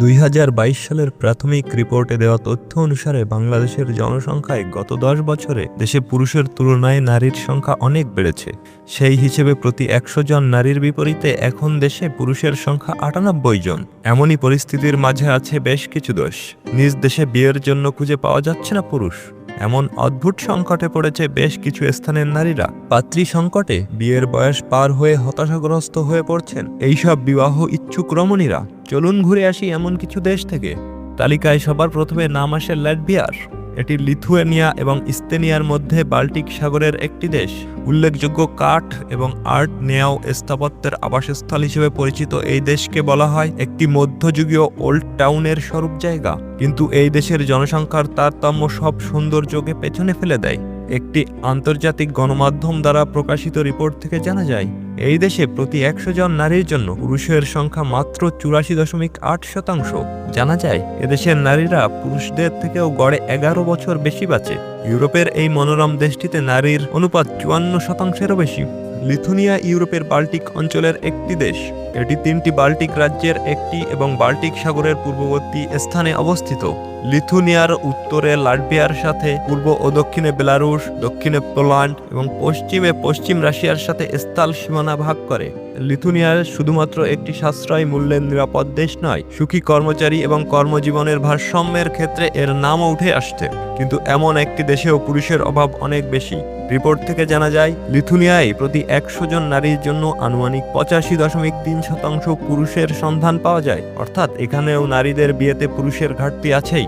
দুই হাজার বাইশ সালের প্রাথমিক রিপোর্টে দেওয়া তথ্য অনুসারে বাংলাদেশের জনসংখ্যায় গত দশ বছরে দেশে পুরুষের তুলনায় নারীর সংখ্যা অনেক বেড়েছে। সেই হিসেবে প্রতি একশো জন নারীর বিপরীতে এখন দেশে পুরুষের সংখ্যা আটানব্বই জন। এমনই পরিস্থিতির মাঝে আছে বেশ কিছু দোষ। নিজ দেশে বিয়ের জন্য খুঁজে পাওয়া যাচ্ছে না পুরুষ। এমন অদ্ভুত সংকটে পড়েছে বেশ কিছু স্থানের নারীরা। পাত্রী সংকটে বিয়ের বয়স পার হয়ে হতাশাগ্রস্ত হয়ে পড়ছেন এইসব বিবাহ ইচ্ছুক রমণীরা। চলুন ঘুরে আসি এমন কিছু দেশ থেকে। তালিকায় সবার প্রথমে নাম আসে ল্যাটভিয়ার। এটি লিথুয়েনিয়া এবং ইস্তেনিয়ার মধ্যে বাল্টিক সাগরের একটি দেশ। উল্লেখযোগ্য কাঠ এবং আর্ট নেয়াও স্থাপত্যের আবাসস্থল হিসেবে পরিচিত এই দেশকে বলা হয় একটি মধ্যযুগীয় ওল্ড টাউনের স্বরূপ জায়গা। কিন্তু এই দেশের জনসংখ্যার তারতম্য সব সৌন্দর্যকে পেছনে ফেলে দেয়। একটি আন্তর্জাতিক গণমাধ্যম দ্বারা প্রকাশিত রিপোর্ট থেকে জানা যায় এই দেশে প্রতি একশো জন নারীর জন্য পুরুষের সংখ্যা মাত্র চুরাশি দশমিক আট শতাংশ। জানা যায়, এদেশের নারীরা পুরুষদের থেকেও গড়ে এগারো বছর বেশি বাঁচে। ইউরোপের এই মনোরম দেশটিতে নারীর অনুপাত চুয়ান্ন শতাংশেরও বেশি। লিথুনিয়া ইউরোপের বাল্টিক অঞ্চলের একটি দেশ। এটি তিনটি বাল্টিক রাজ্যের একটি এবং বাল্টিক সাগরের পূর্ববর্তী স্থানে অবস্থিত। লিথুনিয়ার উত্তরে লাটভিয়ার সাথে, পূর্ব ও দক্ষিণে বেলারুশ, দক্ষিণে পোল্যান্ড এবং পশ্চিমে পশ্চিম রাশিয়ার সাথে স্থল সীমানা ভাগ করে। লিথুনিয়া শুধুমাত্র একটি সাশ্রয় মূল্যের নিরাপদ দেশ নয়, সুখী কর্মচারী এবং কর্মজীবনের ভারসাম্যের ক্ষেত্রে এর নামও উঠে আসছে। কিন্তু এমন একটি দেশেও পুরুষের অভাব অনেক বেশি। রিপোর্ট থেকে জানা যায়, লিথুনিয়ায় প্রতি একশো জন নারীর জন্য আনুমানিক পঁচাশি দশমিক তিন শতাংশ পুরুষের সন্ধান পাওয়া যায়। অর্থাৎ এখানেও নারীদের বিয়েতে পুরুষের ঘাটতি আছেই।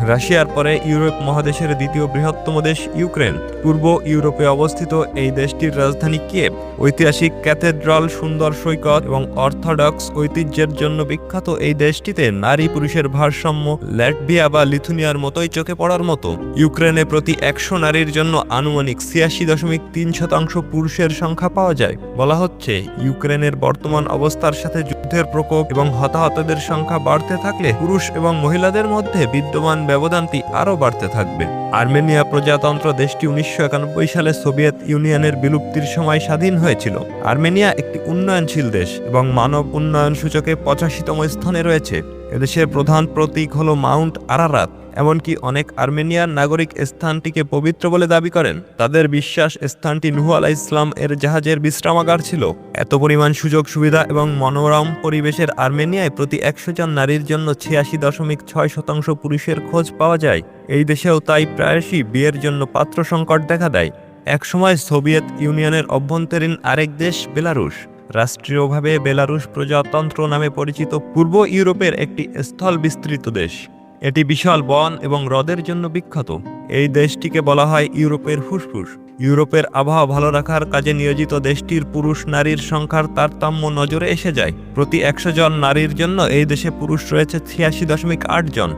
রাশিয়ার পরে ইউরোপ মহাদেশের দ্বিতীয় বৃহত্তম দেশ ইউক্রেন। পূর্ব ইউরোপে অবস্থিত এই দেশটির রাজধানী কিয়েভ। ঐতিহাসিক ক্যাথেড্রাল, সুন্দর সৈকত এবং অর্থোডক্স ঐতিহ্যের জন্য বিখ্যাত এই দেশটিতে নারী পুরুষের ভারসাম্য, ল্যাটভিয়া বা লিথুনিয়ার মতোই চোখে পড়ার মতো। ইউক্রেনে প্রতি একশো নারীর জন্য আনুমানিক ছিয়াশি দশমিক তিন শতাংশ পুরুষের সংখ্যা পাওয়া যায়। বলা হচ্ছে, ইউক্রেনের বর্তমান অবস্থার সাথে যুদ্ধের প্রকোপ এবং হতাহতদের সংখ্যা বাড়তে থাকলে পুরুষ এবং মহিলাদের মধ্যে বিদ্যমান ব্যবধানটি আরও বাড়তে থাকবে। আর্মেনিয়া প্রজাতন্ত্র দেশটি উনিশশো একানব্বই সালে সোভিয়েত ইউনিয়নের বিলুপ্তির সময় স্বাধীন হয়েছিল। আর্মেনিয়া একটি উন্নয়নশীল দেশ এবং মানব উন্নয়ন সূচকে পঁচাশিতম স্থানে রয়েছে। এদেশের প্রধান প্রতীক হল মাউন্ট আরারাত। এমনকি অনেক আর্মেনিয়ার নাগরিক স্থানটিকে পবিত্র বলে দাবি করেন। তাদের বিশ্বাস স্থানটি নুহু আলাহ ইসলাম এর জাহাজের বিশ্রামাগার ছিল। এত পরিমাণ সুযোগ, সুবিধা এবং মনোরম পরিবেশের আর্মেনিয়ায় প্রতি একশো জন নারীর জন্য ছিয়াশি দশমিক ছয় শতাংশ পুরুষের খোঁজ পাওয়া যায়। এই দেশেও তাই প্রায়শই বিয়ের জন্য পাত্র সংকট দেখা দেয়। একসময় সোভিয়েত ইউনিয়নের অভ্যন্তরীণ আরেক দেশ বেলারুশ। রাষ্ট্রীয়ভাবে বেলারুশ প্রজাতন্ত্র নামে পরিচিত পূর্ব ইউরোপের একটি স্থল বিস্তৃত দেশ। এটি বিশাল বন এবং হ্রদের জন্য বিখ্যাত। এই দেশটিকে বলা হয় ইউরোপের ফুসফুস। ইউরোপের আবহাওয়া ভালো রাখার কাজে নিয়োজিত দেশটির পুরুষ নারীর সংখ্যার তারতম্য নজরে এসে যায়। প্রতি একশো জন নারীর জন্য এই দেশে পুরুষ রয়েছে ছিয়াশি দশমিক আট জন।